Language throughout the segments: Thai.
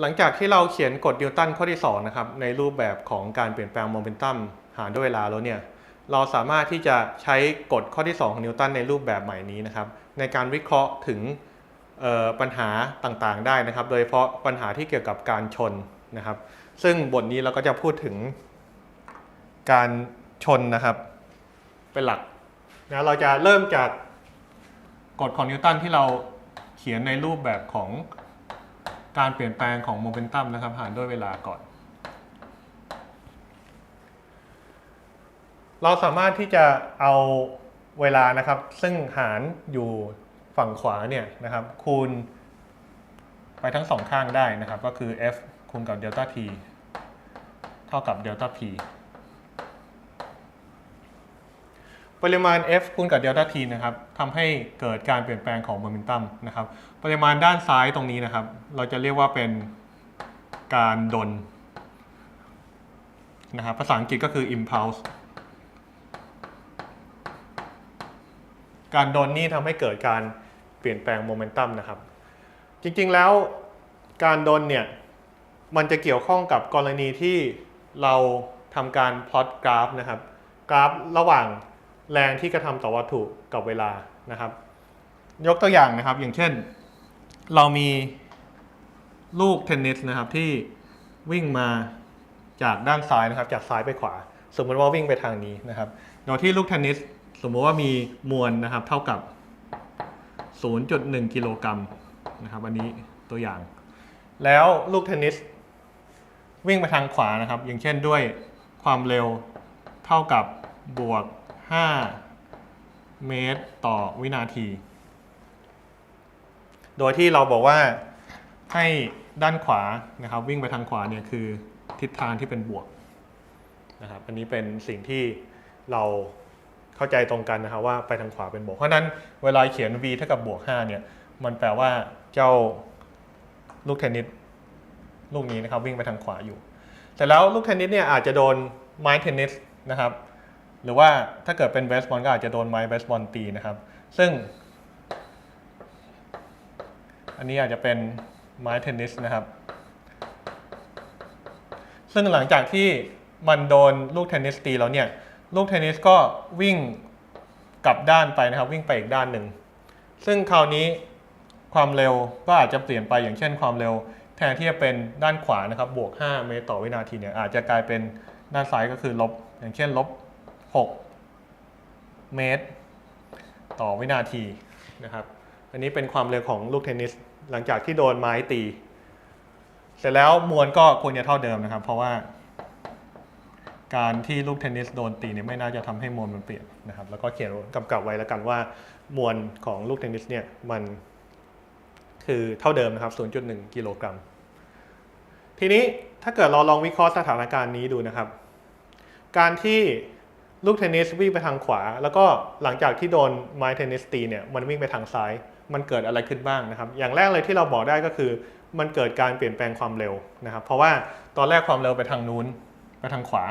หลังจากที่เราเขียนกฎนิวตันข้อที่2นะครับในรูปแบบของการเปลี่ยนแปลงโมเมนตัมหารด้วยเวลาแล้วเนี่ยเราสามารถที่จะใช้กฎข้อที่ 2 ของนิวตันในรูปแบบใหม่นี้นะครับในการวิเคราะห์ถึงปัญหาต่างๆได้นะครับ โดยเฉพาะปัญหาที่เกี่ยวกับการชนนะครับ ซึ่งบทนี้เราก็จะพูดถึงการชนนะครับ เป็นหลักนะเราจะเริ่มจากกฎของนิวตันที่เราเขียนในรูปแบบของ การเปลี่ยนแปลงของโมเมนตัมนะครับ หารด้วยเวลาก่อน เราสามารถที่จะเอาเวลานะครับ ซึ่งหารอยู่ฝั่งขวาเนี่ยนะครับ คูณไปทั้งสองข้างได้นะครับ ก็คือ f คูณกับเดลต้า t เท่ากับเดลต้า p ปริมาณ f คูณกับเดลต้า t นะครับทำให้เกิดการเปลี่ยนแปลงของโมเมนตัมนะครับ ปริมาณด้านซ้ายตรงนี้นะครับ เราจะเรียกว่าเป็นการดลนะครับ ภาษาอังกฤษก็คือ impulse การดนนี่ทำให้เกิดการเปลี่ยนแปลงโมเมนตัมนะครับ จริงๆแล้วการดนเนี่ย มันจะเกี่ยวข้องกับกรณีที่เราทำการพลอตกราฟนะครับ กราฟระหว่าง แรงที่กระทำต่อวัตถุกับเวลานะครับ ยกตัวอย่างนะครับอย่างเช่น เรามีลูกเทนนิสนะครับที่วิ่งมาจากด้านซ้ายนะครับ จากซ้ายไปขวา สมมติว่าวิ่งไปทางนี้นะครับโดยที่ลูกเทนนิสสมมติว่ามีมวลนะครับ เท่ากับ 0.1 กิโลกรัมนะครับ อันนี้ตัวอย่าง แล้วลูกเทนนิสวิ่งไปทางขวานะครับ อย่างเช่นด้วยความเร็วเท่ากับบวก 5 เมตรต่อวินาที โดยที่เราบอกว่าให้ด้านขวานะครับ วิ่งไปทางขวาเนี่ยคือทิศทางที่เป็นบวกนะครับอันนี้เป็นสิ่งที่เราเข้าใจตรงกันนะครับว่าไปทางขวาเป็นบวก เพราะนั้นเวลาเขียน v เท่ากับบวก 5 เนี่ย มันแปลว่าเจ้าลูกเทนนิสลูกนี้นะครับวิ่งไปทางขวาอยู่ แต่แล้วลูกเทนนิสเนี่ยอาจจะโดนไม้เทนนิสนะครับ หรือว่าถ้าเกิดเป็นเบสบอลก็อาจจะโดนไม้เบสบอลตีนะครับ ซึ่ง อันนี้อาจจะเป็นไม้เทนนิสนะครับ ซึ่งหลังจากที่มันโดนลูกเทนนิสตีแล้วเนี่ย ลูกเทนนิสก็วิ่งกลับด้านไปนะครับ วิ่งไปอีกด้านหนึ่ง ซึ่งคราวนี้ความเร็วก็อาจจะเปลี่ยนไปอย่างเช่นความเร็ว แทนที่จะเป็นด้านขวานะครับ บวก 5 เมตรต่อวินาทีเนี่ยอาจจะกลายเป็นด้านซ้ายก็คือลบ อย่างเช่นลบ 6 เมตร ต่อวินาทีนะครับ อันนี้เป็นความเร็วของลูกเทนนิสหลังจากที่โดนไม้ตี เสร็จแล้วมวลก็ควรจะเท่าเดิมนะครับ เพราะว่า การที่ลูกเทนนิสโดนตีเนี่ยไม่น่าจะทำให้มวลมันเปลี่ยนนะครับ แล้วก็เขียนกำกับไว้แล้วกันว่ามวลของลูกเทนนิสเนี่ยมันคือเท่าเดิมนะครับ 0.1 กิโลกรัม ทีนี้ถ้าเกิดเราลองวิเคราะห์สถานการณ์นี้ดูนะครับ การที่ ลูกเทนนิสวิ่งไปทางขวา แล้วก็หลังจากที่โดนไม้เทนนิสตีเนี่ยมันวิ่งไปทางซ้าย มันเกิดอะไรขึ้นบ้างนะครับ อย่างแรกเลยที่เราบอกได้ก็คือ มันเกิดการเปลี่ยนแปลงความเร็วนะครับ เพราะว่าตอนแรกความเร็วไปทางนู้นไปทางขวา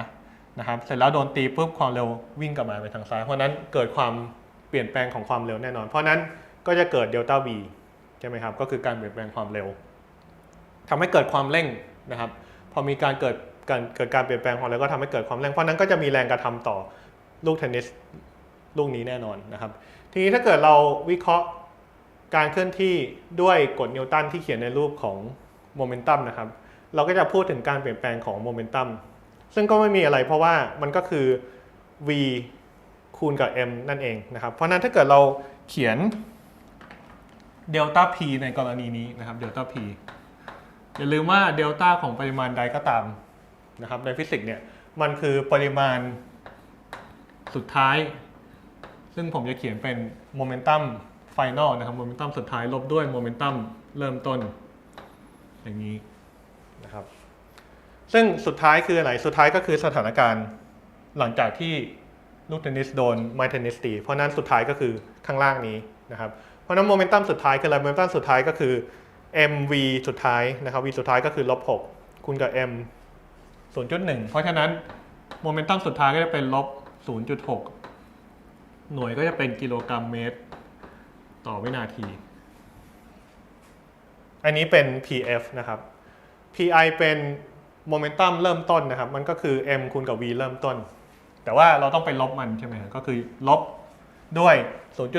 นะครับ เสร็จแล้วโดนตีปุ๊บความเร็ววิ่งกลับมาไปทางซ้าย เพราะนั้นเกิดความเปลี่ยนแปลงของความเร็วแน่นอน เพราะนั้นก็จะเกิดเดลต้า v ใช่ไหมครับ ก็คือการเปลี่ยนแปลงความเร็วทำให้เกิดความเร่งนะครับ พอมีการเกิด การเกิดการเปลี่ยนแปลงความเร็วก็ทำให้เกิดความเร่งเพราะนั้นก็จะมีแรงกระทำต่อลูกเทนนิสลูกนี้แน่นอนนะครับ ทีนี้ถ้าเกิดเราวิเคราะห์การเคลื่อนที่ด้วยกฎนิวตันที่เขียนในรูปของโมเมนตัมนะครับ เราก็จะพูดถึงการเปลี่ยนแปลงของโมเมนตัมซึ่งก็ไม่มีอะไรเพราะว่ามันก็คือ v คูณกับ m นั่นเองนะครับ เพราะฉะนั้นถ้าเกิดเราเขียนเดลต้า p ในกรณีนี้นะครับเดลต้า p อย่าลืมว่าเดลต้าของปริมาณใดก็ตาม นะครับในฟิสิกส์เนี่ยมันคือปริมาณสุดท้าย ซึ่งผมจะเขียนเป็นโมเมนตัมไฟนอลนะครับโมเมนตัมสุดท้ายลบด้วยโมเมนตัมเริ่มต้น อย่างนี้นะครับ ซึ่งสุดท้ายคืออะไร สุดท้ายก็คือสถานการณ์หลังจากที่ลูกเทนนิสโดนไมเทนนิสตีเพราะนั้นสุดท้ายก็คือข้างล่างนี้นะครับ เพราะนั้นโมเมนตัมสุดท้ายคืออะไรโมเมนตัมสุดท้ายก็คือ mv สุดท้ายนะครับ v สุดท้ายก็คือลบ6คูณกับ m 0.1 เพราะฉะนั้นโมเมนตัมสุดท้ายก็จะเป็นลบ 0.6 หน่วยก็จะเป็นกิโลกรัมเมตร ต่อวินาที อันนี้เป็น pf นะครับ pi เป็นโมเมนตัมเริ่มต้นนะครับ มันก็คือ m คูณกับ v เริ่มต้น แต่ว่าเราต้องไปลบมันใช่ไหมครับก็คือลบด้วย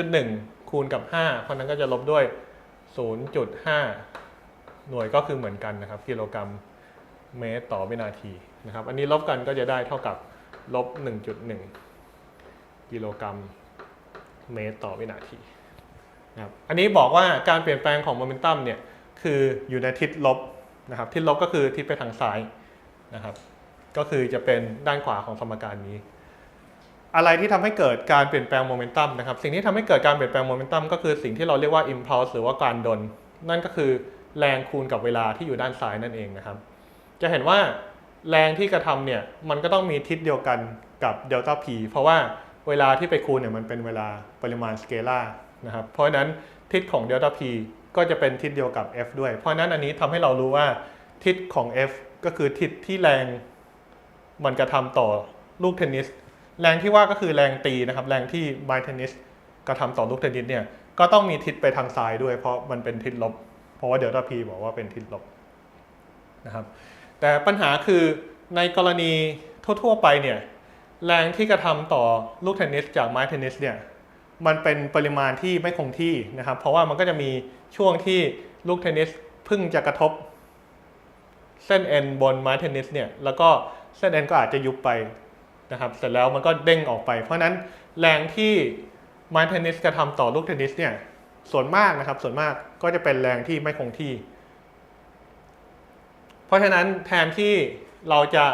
0.1 คูณกับ 5 เพราะนั้นก็จะลบด้วย 0.5 หน่วยก็คือเหมือนกันนะครับ กิโลกรัม เมตรต่อวินาทีนะครับ อันนี้ลบกันก็จะได้เท่ากับลบ 1.1 กิโลกรัมเมตรต่อวินาทีนะครับ อันนี้บอกว่าการเปลี่ยนแปลงของโมเมนตัมเนี่ยคืออยู่ในทิศลบนะครับ ทิศลบก็คือทิศไปทางซ้ายนะครับ ก็คือจะเป็นด้านขวาของสมการนี้ อะไรที่ทำให้เกิดการเปลี่ยนแปลงโมเมนตัมนะครับ สิ่งที่ทำให้เกิดการเปลี่ยนแปลงโมเมนตัมก็คือสิ่งที่เราเรียกว่า impulse หรือว่าการดลนั่นก็คือแรงคูณกับเวลาที่อยู่ด้านซ้ายนั่นเองนะครับ จะเห็นว่าแรงที่กระทำเนี่ยมันก็ต้องมีทิศเดียวกันกับเดลต้า p เพราะว่าเวลาที่ไปคูณเนี่ยมันเป็นเวลาปริมาณสเกลาร์นะครับเพราะฉะนั้นทิศของเดลต้า p ก็จะเป็นทิศเดียวกับ f ด้วย เพราะฉะนั้นอันนี้ทำให้เรารู้ว่าทิศของ f ก็คือทิศที่แรงมันกระทำต่อลูกเทนนิส แรงที่ว่าก็คือแรงตีนะครับ แรงที่ไม้เทนนิสกระทำต่อลูกเทนนิสเนี่ยก็ต้องมีทิศไปทางซ้ายด้วย เพราะมันเป็นทิศลบ เพราะว่าเดลต้า p บอกว่าเป็นทิศลบนะครับ แต่ปัญหาคือในกรณีทั่วๆไปเนี่ยแรงที่กระทำต่อลูกเทนนิสจากไม้เทนนิสเนี่ยมันเป็นปริมาณที่ไม่คงที่นะครับ เพราะว่ามันก็จะมีช่วงที่ลูกเทนนิสพิ่งจะกระทบ เส้นเอ็นบนไม้เทนนิสเนี่ยแล้วก็เส้นเอ็นก็อาจจะยุบไปนะครับเสร็จแล้วมันก็เด้งออกไป เพราะนั้นแรงที่ไม้เทนนิสกระทำต่อลูกเทนนิสเนี่ยส่วนมากนะครับส่วนมากก็จะเป็นแรงที่ไม่คงที่ เพราะฉะนั้นแทนที่เราจะ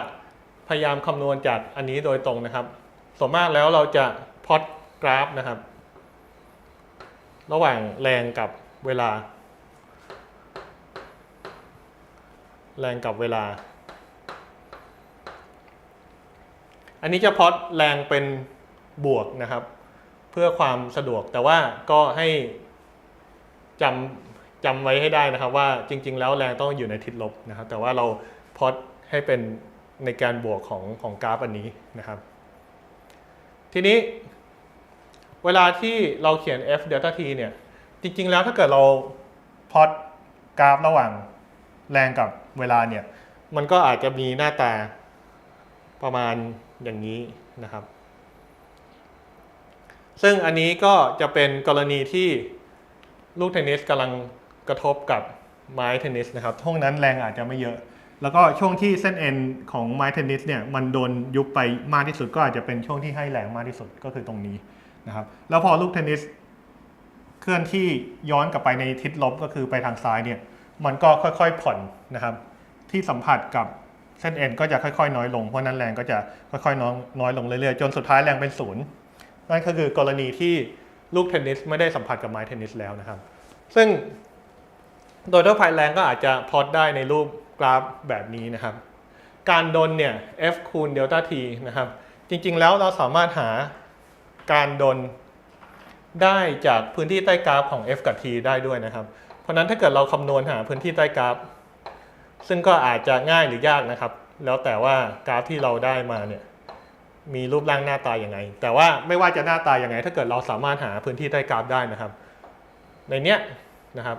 พยายามคำนวณจากอันนี้โดยตรงนะครับส่วนมากแล้วเราจะพอตกราฟนะครับ ระหว่างแรงกับเวลา แรงกับเวลา อันนี้จะพอตแรงเป็นบวกนะครับ เพื่อความสะดวกแต่ว่าก็ให้จำ จำไว้ให้ได้นะครับว่าจริง ๆ แล้วแรงต้องอยู่ในทิศลบนะครับ แต่ว่าเราพอตให้เป็นในการบวกของของกราฟอันนี้นะครับ ทีนี้เวลาที่เราเขียน f delta t เนี่ย จริง ๆ แล้วถ้าเกิดเราพอตกราฟระหว่างแรงกับเวลาเนี่ย มันก็อาจจะมีหน้าตาประมาณอย่างนี้นะครับ ซึ่งอันนี้ก็จะเป็นกรณีที่ลูกเทนนิสกำลัง กระทบกับไม้เทนนิสนะครับช่วงนั้นแรงอาจจะไม่เยอะ แล้วก็ช่วงที่เส้นเอ็นของไม้เทนนิสเนี่ยมันโดนยุบไปมากที่สุดก็อาจจะเป็นช่วงที่ให้แรงมากที่สุดก็คือตรงนี้นะครับแล้วพอลูกเทนนิสเคลื่อนที่ย้อนกลับไปในทิศลบก็คือไปทางซ้ายเนี่ยมันก็ค่อยๆผ่อนนะครับ ที่สัมผัสกับเส้นเอ็นก็จะค่อยๆ น้อยลงเพราะนั้นแรงก็จะค่อยๆน้อยน้อยลงเรื่อยๆจนสุดท้ายแรงเป็นศูนย์นั่นก็คือกรณีที่ลูกเทนนิสไม่ได้สัมผัสกับไม้เทนนิสแล้วนะครับ ซึ่ง โดยทั่วไปแรงก็อาจจะพอดได้ในรูปกราฟแบบนี้นะครับ การดนเนี่ย F คูณเดลต้า T นะครับ จริงๆแล้วเราสามารถหาการดนได้จากพื้นที่ใต้กราฟของ F กับ T ได้ด้วยนะครับ เพราะฉะนั้นถ้าเกิดเราคำนวณหาพื้นที่ใต้กราฟ ซึ่งก็อาจจะง่ายหรือยากนะครับ แล้วแต่ว่ากราฟที่เราได้มาเนี่ยมีรูปร่างหน้าตาอย่างไง แต่ว่าไม่ว่าจะหน้าตาอย่างไง ถ้าเกิดเราสามารถหาพื้นที่ใต้กราฟได้นะครับ ในเนี้ยนะครับ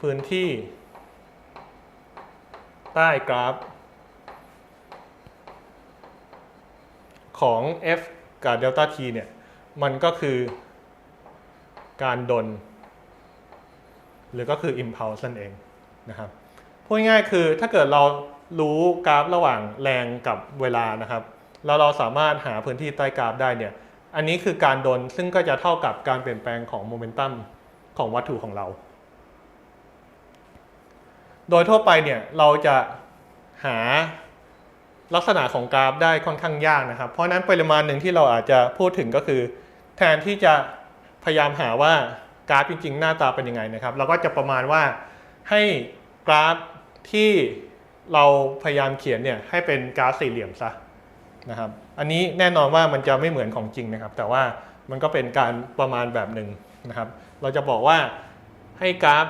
พื้นที่ ใต้กราฟ ของ f กับ delta t เนี่ย มันก็คือการดน หรือก็คือ impulse นั่นเองนะครับพูดง่ายๆคือถ้าเกิดเรารู้กราฟระหว่างแรงกับเวลานะครับแล้วเราสามารถหาพื้นที่ใต้กราฟได้เนี่ย อันนี้คือการดนซึ่งก็จะเท่ากับการเปลี่ยนแปลงของโมเมนตัมของวัตถุของเรา โดยทั่วไปเนี่ยเราจะหาลักษณะของกราฟได้ค่อนข้างยากนะครับ เพราะฉะนั้นปริมาณหนึ่งที่เราอาจจะพูดถึงก็คือ แทนที่จะพยายามหาว่ากราฟจริง ๆ หน้าตาเป็นยังไงนะครับ เราก็จะประมาณว่าให้กราฟที่เราพยายามเขียนเนี่ยให้เป็นกราฟสี่เหลี่ยมซะนะครับ อันนี้แน่นอนว่ามันจะไม่เหมือนของจริงนะครับ แต่ว่ามันก็เป็นการประมาณแบบหนึ่งนะครับ เราจะบอกว่าให้กราฟ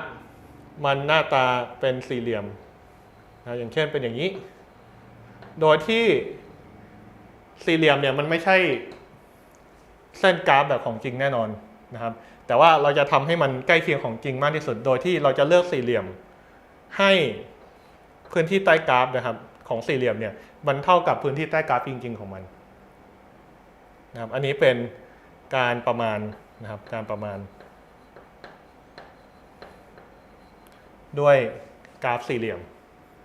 มันหน้าตาเป็นสี่เหลี่ยมนะอย่างเช่นเป็นอย่างนี้ โดยที่สี่เหลี่ยมเนี่ยมันไม่ใช่เส้นกราฟแบบของจริงแน่นอนนะครับ แต่ว่าเราจะทำให้มันใกล้เคียงของจริงมากที่สุด โดยที่เราจะเลือกสี่เหลี่ยม ให้พื้นที่ใต้กราฟนะครับ ของสี่เหลี่ยมเนี่ยมันเท่ากับพื้นที่ใต้กราฟจริง ๆ ของมันนะครับ อันนี้เป็นการประมาณนะครับ การประมาณ ด้วยกราฟสี่เหลี่ยม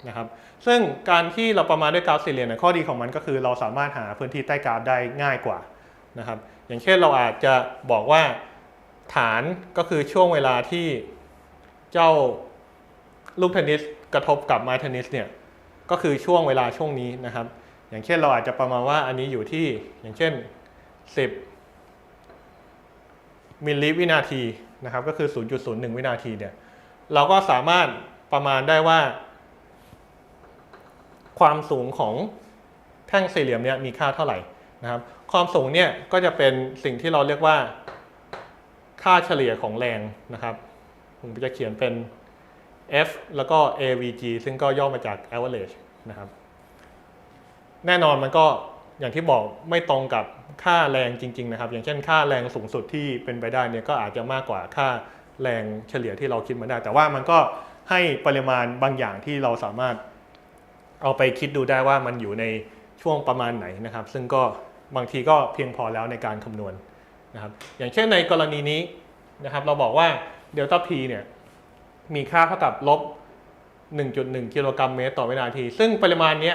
นะครับซึ่งการที่เราประมาณด้วยกราฟสี่เหลี่ยมเนี่ยข้อดีของมันก็คือเราสามารถหาพื้นที่ใต้กราฟได้ง่ายกว่านะครับอย่างเช่นเราอาจจะบอกว่าฐานก็คือช่วงเวลาที่เจ้าลูกเทนนิสกระทบกับไม้เทนนิสเนี่ยก็คือช่วงเวลาช่วงนี้นะครับ อย่างเช่นเราอาจจะประมาณว่าอันนี้อยู่ที่อย่างเช่น 10มิลลิวินาทีนะครับก็คือ 0.01 วินาทีเนี่ย เราก็สามารถประมาณได้ว่า ความสูงของแท่งสี่เหลี่ยมเนี่ยมีค่าเท่าไหร่นะครับ ความสูงเนี่ยก็จะเป็นสิ่งที่เราเรียกว่า ค่าเฉลี่ยของแรงนะครับ ผมจะเขียนเป็น F แล้วก็ AVG ซึ่งก็ย่อมาจาก average นะครับ แน่นอนมันก็อย่างที่บอกไม่ตรงกับค่าแรงจริง ๆ นะครับ อย่างเช่นค่าแรงสูงสุดที่เป็นไปได้เนี่ยก็อาจจะมากกว่าค่า แรงเฉลี่ยที่เราคิดมาได้ แต่ว่ามันก็ให้ปริมาณบางอย่างที่เราสามารถเอาไปคิดดูได้ว่ามันอยู่ในช่วงประมาณไหนนะครับ ซึ่งก็บางทีก็เพียงพอแล้วในการคำนวณนะครับ อย่างเช่นในกรณีนี้นะครับ เราบอกว่าเดลต้า P เนี่ยมีค่าเท่ากับลบ 1.1 กิโลกรัมเมตรต่อวินาที ซึ่งปริมาณนี้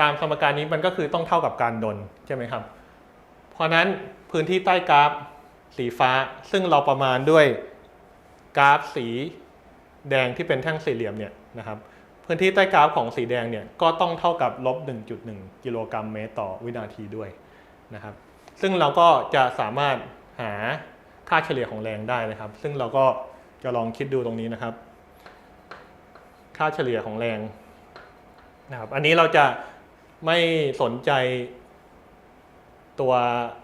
ตามสมการนี้มันก็คือต้องเท่ากับการดนใช่ไหมครับ เพราะนั้นพื้นที่ใต้กราฟสีฟ้าซึ่งเราประมาณด้วย กราฟสีแดงที่เป็นแท่งสี่เหลี่ยมเนี่ยนะครับพื้นที่ใต้กราฟของสีแดงเนี่ยก็ต้องเท่ากับลบ 1.1 กิโลกรัมเมตรต่อวินาทีด้วยนะครับซึ่งเราก็จะสามารถหาค่าเฉลี่ยของแรงได้นะครับ ซึ่งเราก็จะลองคิดดูตรงนี้นะครับ ค่าเฉลี่ยของแรงนะครับอันนี้เราจะไม่สนใจตัว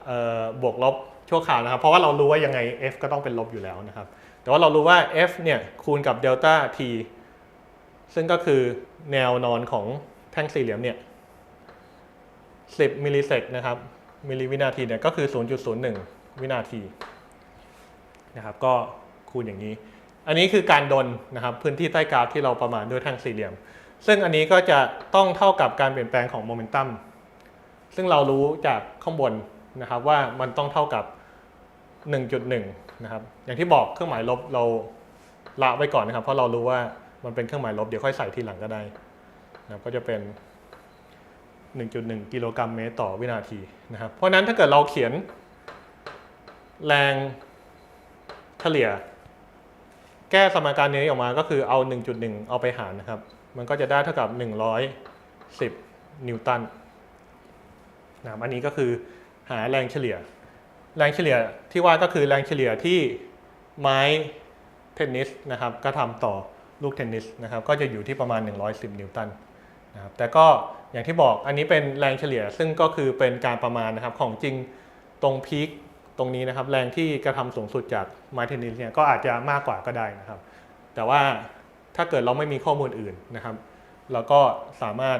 เออบวกลบชั่วคราวนะครับ เพราะว่าเรารู้ว่ายังไง f ก็ต้องเป็นลบอยู่แล้วนะครับ แต่ว่าเรารู้ว่า f เนี่ยคูณกับเดลต้า t ซึ่งก็คือแนวนอนของแท่งสี่เหลี่ยมเนี่ย10 มิลลิเซกนะครับมิลลิวินาทีเนี่ยก็คือ 0.01 วินาทีนะครับก็คูณอย่างนี้ อันนี้คือการดนนะครับพื้นที่ใต้กราฟที่เราประมาณด้วยแท่งสี่เหลี่ยม ซึ่งอันนี้ก็จะต้องเท่ากับการเปลี่ยนแปลงของโมเมนตัมซึ่งเรารู้จากข้างบนนะครับว่ามันต้องเท่ากับ 1.1 นะครับ อย่างที่บอกเครื่องหมายลบเราละไว้ก่อนนะครับ เพราะเรารู้ว่ามันเป็นเครื่องหมายลบเดี๋ยวค่อยใส่ทีหลังก็ได้นะครับก็จะเป็น 1.1 กิโลกรัมเมตรต่อวินาทีนะครับ เพราะนั้นถ้าเกิดเราเขียนแรงเฉลี่ย แก้สมการนี้ออกมาก็คือเอา 1.1 เอาไปหารนะครับ มันก็จะได้เท่ากับ 110 นิวตันนะครับอันนี้ก็คือหาแรงเฉลี่ย แรงเฉลี่ยที่ว่าก็คือแรงเฉลี่ยที่ไม้เทนนิสนะครับก็ทำต่อลูกเทนนิสนะครับก็จะอยู่ที่ประมาณ 110 นิวตันนะครับแต่ก็อย่างที่บอกอันนี้เป็นแรงเฉลี่ยซึ่งก็คือเป็นการประมาณนะครับของจริงตรงพีคตรงนี้นะครับแรงที่กระทำสูงสุดจากไม้เทนนิสเนี่ยก็อาจจะมากกว่าก็ได้นะครับ แต่ว่าถ้าเกิดเราไม่มีข้อมูลอื่นนะครับ เราก็สามารถ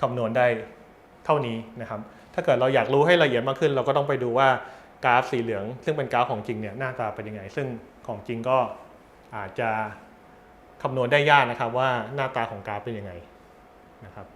คำนวณได้เท่านี้นะครับ ถ้าเกิดเราอยากรู้ให้ละเอียดมากขึ้น เราก็ต้องไปดูว่า กราฟสีเหลือง ซึ่งเป็นกราฟของจริงเนี่ยหน้าตาเป็นยังไง ซึ่งของจริงก็อาจจะคำนวณได้ยากนะครับว่าหน้าตาของกราฟเป็นยังไงนะครับ